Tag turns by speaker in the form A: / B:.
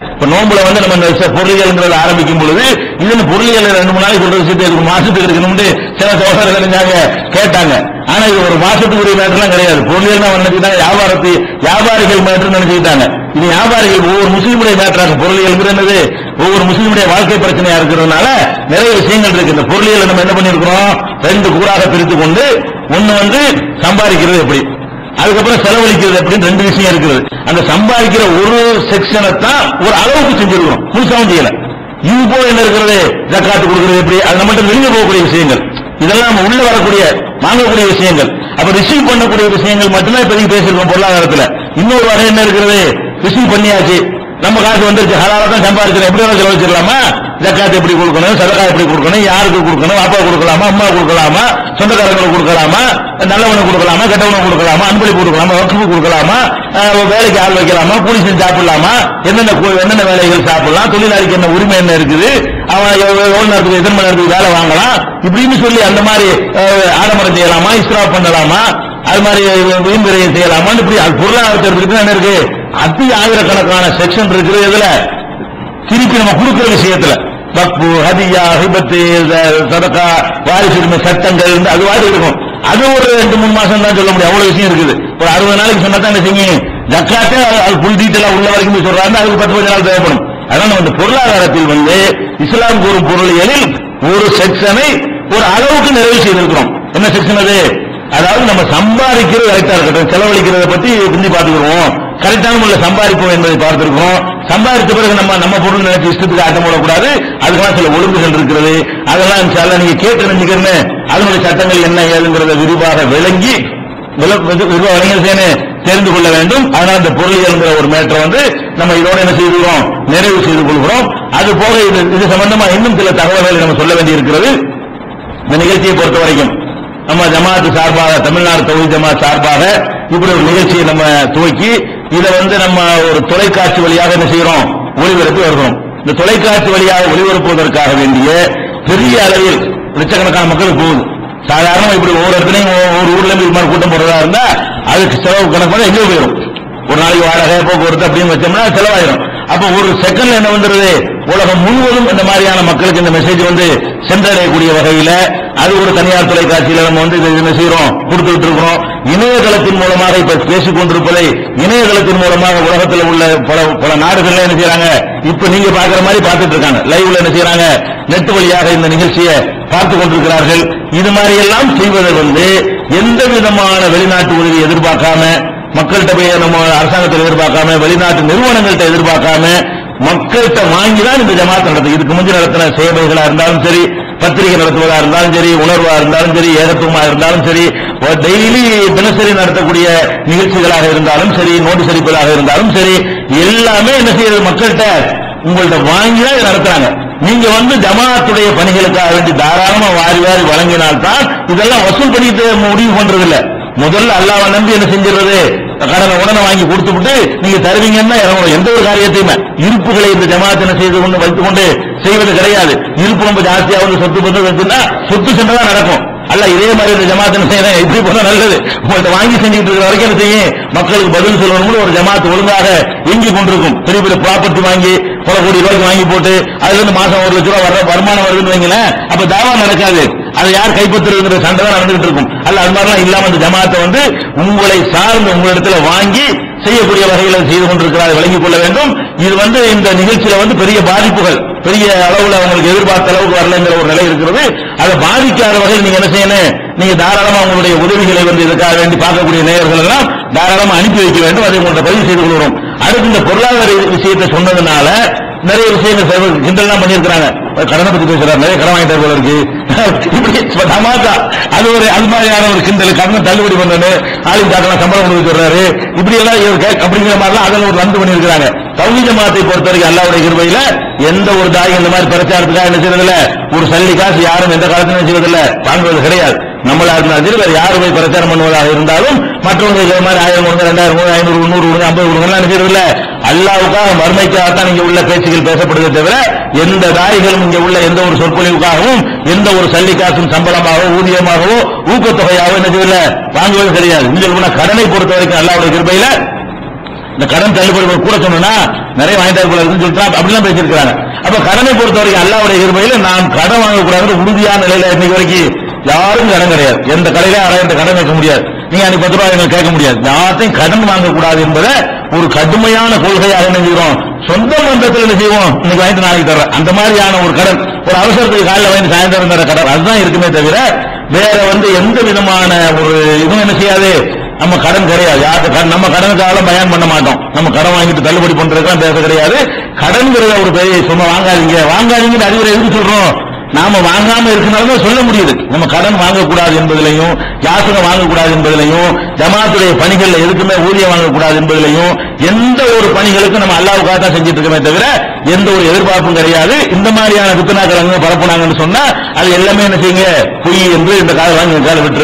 A: இப்ப நோம்புல வந்து நம்ம இந்த பொருளியல்ங்கிறத ஆரம்பிக்கும் பொழுது இதுன்னு பொருளியல் ரெண்டு மூணு நாளைக்கு சொல்ற விஷயத்தை ஒரு மாசத்துக்கு இருக்கணும்னு சில சகோதரர்கள் இருந்தாங்க கேட்டாங்க. ஆனா இது ஒரு மாசத்துக்குரிய மேட்டர்லாம் கிடையாது. பொருளியல் தான் நினைச்சுட்டாங்க வியாபாரத்தை வியாபாரிகள் மேட்டர் நினைச்சுக்கிட்டாங்க. இது வியாபாரிகள் ஒவ்வொரு முஸ்லீமுடைய மேட்டராக பொருளியல் என்னது? ஒவ்வொரு முஸ்லீமுடைய வாழ்க்கை பிரச்சனையா இருக்கிறதுனால நிறைய விஷயங்கள் இருக்கு. இந்த பொருளியல் நம்ம என்ன பண்ணிருக்கிறோம் ரெண்டு கூறாக பிரித்து கொண்டு ஒண்ணு வந்து சம்பாதிக்கிறது எப்படி? அதுக்கப்புறம் செலவழிக்கிறது அப்படின்னு ரெண்டு விஷயம் இருக்குது. அந்த சம்பாதிக்கிற ஒரு செக்ஷனை தான் ஒரு அளவுக்கு செஞ்சிருக்கிறோம். முழுசாவும் செய்யல. இது போல என்ன இருக்கிறது? ஜக்காத்து கொடுக்கிறது எப்படி? அது நம்மகிட்ட வெளியே போகக்கூடிய விஷயங்கள். இதெல்லாம் நம்ம உள்ள வரக்கூடிய வாங்கக்கூடிய விஷயங்கள். அப்ப ரிசீவ் பண்ணக்கூடிய விஷயங்கள் மட்டும்தான் இப்போதைக்கு பேசியிருக்கோம் பொருளாதாரத்தில். இன்னொரு வகை என்ன இருக்கிறது? ரிசீவ் பண்ணியாச்சு. நம்ம காசு வந்துருச்சு ஹலால தான் சம்பாதிக்கிறோம் எப்படி வேணாலும் செலவழிச்சிடலாமா? ஜக்காத்து எப்படி கொடுக்கணும்? சதக்கா எப்படி கொடுக்கணும்? யாருக்கு கொடுக்கணும்? அப்பா கொடுக்கலாமா? அம்மா கொடுக்கலாமா? சொந்தக்காரங்களுக்கு கொடுக்கலாமா? நல்லவனுக்கு கொடுக்கலாமா? கெட்டவனுக்கு கொடுக்கலாமா? அன்பளிப்பு கொடுக்கலாமா? வகுப்பு கொடுக்கலாமா? வேலைக்கு ஆள் வைக்கலாமா? கூலி செஞ்சு சாப்பிடலாமா? என்னென்ன என்னென்ன வேலைகள் சாப்பிடலாம்? தொழிலாளிக்கு என்ன உரிமை என்ன இருக்குது? அவன் எவ்வளவு நேரத்துக்கு எத்தனை மணி நேரத்துக்கு வேலை வாங்கலாம்? இப்படின்னு சொல்லி அந்த மாதிரி ஆடம்பரம் செய்யலாமா? இஸ்ராப் பண்ணலாமா? அது மாதிரி வீண் விரையை செய்யலாமான்னு இப்படி அது பொருளாதாரத்திற்கு என்ன இருக்கு. அதி ஆயிரக்கணக்கான செக்ஷன் இருக்கிறது இதுல திருப்பி நம்ம கொடுக்கிற விஷயத்துல. வக்பு ஹதியா ஹிபத்து சதக்கா வாரிசுரிமை சட்டங்கள் இருந்து அது வாரி இருக்கும். அது ஒரு ரெண்டு மூணு மாசம் தான் சொல்ல முடியும். அவ்வளவு விஷயம் இருக்குது. ஒரு அறுபது நாளைக்கு சொன்னா தான் என்ன செய்யும் ஜக்காத்தே அது- புல் டீட்டெயிலா உள்ள வரைக்கும் சொல்றாங்க. அதுக்கு பத்து பதினஞ்சு நாள் தேவைப்படும். அதனால நம்ம பொருளாதாரத்தில் வந்து இஸ்லாம் கூறும் பொருளியலில் ஒரு செக்ஷனை ஒரு அளவுக்கு நிறைவு செய்திருக்கிறோம். என்ன செக்ஷன் அது? அதாவது நம்ம சம்பாதிக்கிறது கரெக்டா இருக்கட்டும். செலவழிக்கிறத பத்தி புரிஞ்சு பாத்துக்கிறோம் கரெக்டான முறையில் சம்பாதிப்போம் என்பதை பார்த்திருக்கிறோம். சம்பாதித்த பிறகு நம்ம நம்ம பொருள் நினைச்சு இஷ்டத்துக்கு ஆட்டம் போடக்கூடாது. அதுக்கெல்லாம் சில ஒழுங்குகள் இருக்கிறது. அதெல்லாம் சில நீங்க கேட்டு நினைச்சுக்கிறேன்னு அதனுடைய சட்டங்கள் என்ன ஏதுங்கிறத விரிவாக விளங்கி விரிவாக விரிவா- தெரிந்து கொள்ள வேண்டும். அதனால் இந்த பொருளியல்ங்கிற ஒரு மேட்டரை வந்து நம்ம இதோட என்ன செய்துகிறோம்? நிறைவு செய்து கொள்கிறோம். அது போக இது இது சம்பந்தமா இன்னும் சில தகவல்களை நம்ம சொல்ல வேண்டியிருக்கிறது. இந்த நிகழ்ச்சியை பொறுத்த வரைக்கும் நம்ம ஜமாத்து சார்பாக தமிழ்நாடு தொகுதி ஜமாத் சார்பாக இப்படி ஒரு நிகழ்ச்சியை நம்ம துவக்கி இதை வந்து நம்ம ஒரு தொலைக்காட்சி வழியாக என்ன செய்யறோம்? ஒளிபரப்பு வருகிறோம். இந்த தொலைக்காட்சி வழியாக ஒளிபரப்புவதற்காக வேண்டிய பெரிய அளவில் லட்சக்கணக்கான மக்கள் போகுது. சாதாரண இப்படி ஒவ்வொரு இடத்துலையும் ஒவ்வொரு ஊர்ல இருந்து இது மாதிரி கூட்டம் போடுறதா இருந்தா அதுக்கு செலவு கணக்கு பண்ணா எங்கே போயிடும் ஒரு நாளைக்கு வாடகை போக்குவரத்து அப்படின்னு வச்சோம்னா செலவாயிரும். அப்ப ஒரு செகண்ட்ல என்ன வந்துருது? உலகம் முழுவதும் இந்த மாதிரியான மக்களுக்கு இந்த மெசேஜ் வந்து சென்றடையக்கூடிய வகையில அது ஒரு தனியார் தொலைக்காட்சியில நம்ம வந்து இதை என்ன செய்யறோம்? கொடுத்துட்டு இருக்கிறோம் இணையதளத்தின் மூலமாக இப்ப பேசிக் கொண்டிருப்பதை இணையதளத்தின் மூலமாக உலகத்தில் உள்ள பல பல நாடுகள்ல என்ன செய்யறாங்க? இப்ப நீங்க பாக்குற மாதிரி பார்த்துட்டு இருக்காங்க. லைவ்ல என்ன செய்யறாங்க? நெட் வழியாக இந்த நிகழ்ச்சியை பார்த்து கொண்டிருக்கிறார்கள். இது மாதிரி எல்லாம் செய்வதை வந்து எந்த விதமான வெளிநாட்டு உதவி எதிர்பார்க்காம மக்கள்கிட்ட போய் நம்ம அரசாங்கத்தை எதிர்பார்க்காம வெளிநாட்டு நிறுவனங்கள்கிட்ட எதிர்பார்க்காம மக்கள்கிட்ட வாங்கி தான் இந்த ஜமாத் நடத்தும் இதுக்கு முந்தி நடத்தின சேவைகளா இருந்தாலும் சரி பத்திரிகை நடத்துவதா இருந்தாலும் சரி உணர்வா இருந்தாலும் சரி ஏகத்துவமா இருந்தாலும் சரி டெய்லி தினசரி நடத்தக்கூடிய நிகழ்ச்சிகளாக இருந்தாலும் சரி நோட்டு சரிப்புகளாக இருந்தாலும் சரி எல்லாமே என்ன செய்யறது மக்கள்கிட்ட உங்கள்ட்ட வாங்கி தான் நடத்துறாங்க. நீங்க வந்து ஜமாத்துடைய பணிகளுக்காக வேண்டி தாராளமா வாரி வாரி வழங்கினால்தான் இதெல்லாம் வசூல் பண்ணிட்டு முடிவு பண்றது இல்ல முதல்ல அல்லாவை நம்பி என்ன செஞ்சிடறது? கடனை உடனே வாங்கி கொடுத்து விட்டு நீங்க தருவீங்கன்னா இறங்கணும். எந்த ஒரு காரியத்தையுமே. இருப்புகளை இந்த ஜமாத்தின செய்து கொண்டு வைத்துக் கொண்டு செய்வது கிடையாது. இருப்பு ரொம்ப ஜாஸ்தியா வந்து சொத்து பத்து சொத்து சண்டை தான் நடக்கும். அல்ல இதே மாதிரி இந்த ஜமாத்தின என்ன செய்யறேன்? இப்படி போனா நல்லது. உங்கள்கிட்ட வாங்கி செஞ்சுட்டு இருக்கிற வரைக்கும் என்ன செய்யும்? மக்களுக்கு பதில் சொல்லணும்னு ஒரு ஜமாத்து ஒழுங்காக இயங்கி கொண்டிருக்கும். பெரிய பெரிய ப்ராப்பர்ட்டி வாங்கி பல கோடி ரூபாய்க்கு வாங்கி போட்டு அதுல இருந்து மாசம் ஒரு லட்ச ரூபாய் வர வருமானம் வருதுன்னு வைங்களேன் அப்ப தாவா நடக்காது. அதை யார் கைப்பற்றுறதுங்கிற சண்டை தான் நடந்துகிட்டு இருக்கும். அல்ல அது மாதிரிலாம் இல்லாம அந்த ஜமாத்தை வந்து உங்களை சார்ந்து உங்களிடத்துல வாங்கி செய்யக்கூடிய வகையில் செய்து கொண்டிருக்கிறார் விளங்கிக் கொள்ள வேண்டும். இது வந்து இந்த நிகழ்ச்சியில வந்து பெரிய பாதிப்புகள் பெரிய அளவுல அவங்களுக்கு எதிர்பார்த்த அளவுக்கு வரலைங்கிற ஒரு நிலை இருக்கிறது. அதை பாதிக்காத வகையில் நீங்க என்ன செய்யணும்? நீங்க தாராளமா உங்களுடைய உதவிகளை வந்து இதுக்காக வேண்டி பார்க்கக்கூடிய நேயர்கள் எல்லாம் தாராளமா அனுப்பி வைக்க வேண்டும். அதை உங்கள்ட்ட பதிவு செய்து கொள்கிறோம். அடுத்து இந்த பொருளாதார விஷயத்தை சொன்னதுனால நிறைய விஷயங்கள் கிண்டல்லாம் பண்ணியிருக்கிறாங்க. கடனை பத்தி பேசுறாரு. நிறைய கடன் வாங்கிட்டு போல இருக்கு. இப்படி தமாக்கா அது ஒரு அது மாதிரியான ஒரு கிண்டல். கடனை தள்ளுபடி பண்ணனு ஆளுக்கு தாக்கலாம் சம்பளம் கொடுக்க சொல்றாரு. இப்படி எல்லாம் இவர் அப்படிங்கிற மாதிரிலாம் அதில் ஒரு ரந்து பண்ணியிருக்கிறாங்க. தௌஹீத் ஜமாத்தை பொறுத்த வரைக்கும் அல்லாவுடைய கிருபையில எந்த ஒரு தாய் இந்த மாதிரி பிரச்சாரத்துக்காக என்ன செய்யறதில்ல? ஒரு சல்லி காசு யாரும் எந்த காலத்திலும் செய்வதில்லை வாங்குவது கிடையாது. நம்மளா இருந்தாலும் வேற யாரு போய் பிரச்சாரம் பண்ணுவதாக இருந்தாலும் மற்றவங்க இதே மாதிரி ஆயிரம் கொடுங்க ரெண்டாயிரம் கொடுங்க ஐநூறு முந்நூறு கொடுங்க ஐம்பது கொடுங்க எல்லாம் நினைக்கிறதில்ல அல்லாவுக்காக மறுமைக்காகத்தான் இங்க உள்ள பேச்சுகள் பேசப்படுதே தவிர எந்த தாரிகளும் இங்க உள்ள எந்த ஒரு சொற்பொழிவுக்காகவும் எந்த ஒரு சல்லிக்காசும் சம்பளமாகவோ ஊதியமாகவோ ஊக்கத்தொகையாகவோ என்ன வாங்குவது கிடையாது. இங்க உள்ள கடனை பொறுத்த வரைக்கும் அல்லாவுடைய கிருபையில இந்த கடன் தள்ளுபடி கூட சொன்னா நிறைய வாங்கிட்டு போல இருக்குன்னு சொல்லிட்டு அப்படிலாம் பேசியிருக்கிறாங்க. அப்ப கடனை பொறுத்த வரைக்கும் அல்லாவுடைய இருமையில நாம் கடன் வாங்கக்கூடாது உறுதியான நிலையில இன்னைக்கு வரைக்கும் யாரும் கடன் கிடையாது. எந்த கடையில யாரும் கடன் வைக்க முடியாது. நீங்க அன்னைக்கு பத்து ரூபாய் எங்களுக்கு கேட்க முடியாது. யாரையும் கடன் வாங்கக்கூடாது என்பதை ஒரு கடுமையான கொள்கையாக என்ன செய்கிறோம் சொந்த மந்தத்தில் என்ன செய்வோம்? இன்னைக்கு வாங்கிட்டு நாளைக்கு தர்றேன். அந்த மாதிரியான ஒரு கடன். ஒரு அவசரத்துக்கு காலையில் வாங்கி சாயந்தரம் தர கடன். அதுதான் இருக்குமே தவிர வேற வந்து எந்த விதமான ஒரு இதுவும் என்ன செய்யாது? நம்ம கடன் கிடையாது. யாருக்கு கடன்? நம்ம கடனுக்காக பயன் பண்ண மாட்டோம். நம்ம கடன் வாங்கிட்டு தள்ளுபடி பண்றதுக்கெல்லாம் பேச கிடையாது. கடன்கிற ஒரு பெரிய சும்மா வாங்காதீங்க. வாங்காதீங்கன்னு அறிவுரை எதுக்கு சொல்றோம்? நாம வாங்காம இருக்கனால சொல்ல முடியுது. நம்ம கடன் வாங்கக்கூடாது என்பதிலையும் யாசகம் வாங்கக்கூடாது என்பதிலையும் ஜமாத்துடைய பணிகள்ல எதுக்குமே ஊதியம் வாங்கக்கூடாது என்பதிலையும் எந்த ஒரு பணிகளுக்கும் நம்ம அல்லாவுக்காக தான் செஞ்சுட்டு இருக்கமே தவிர எந்த ஒரு எதிர்பார்ப்பும் கிடையாது. இந்த மாதிரியான குத்தனாக்கள் பரப்புனாங்கன்னு சொன்னா அது எல்லாமே என்ன செய்யுங்க? பொய் என்று இந்த காலம் வாங்கி காலம் விட்டு